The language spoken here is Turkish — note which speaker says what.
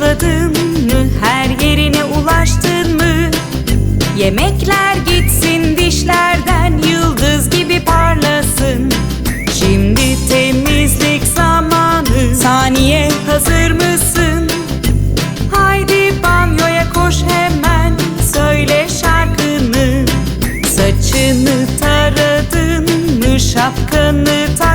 Speaker 1: Fırçaladın mı? Her yerine ulaştın mı? Yemekler gitsin dişlerden Yıldız gibi parlasın Şimdi temizlik zamanı Saniye hazır mısın? Haydi banyoya koş hemen Söyle şarkını Saçını taradın mı? Şapkanı taktın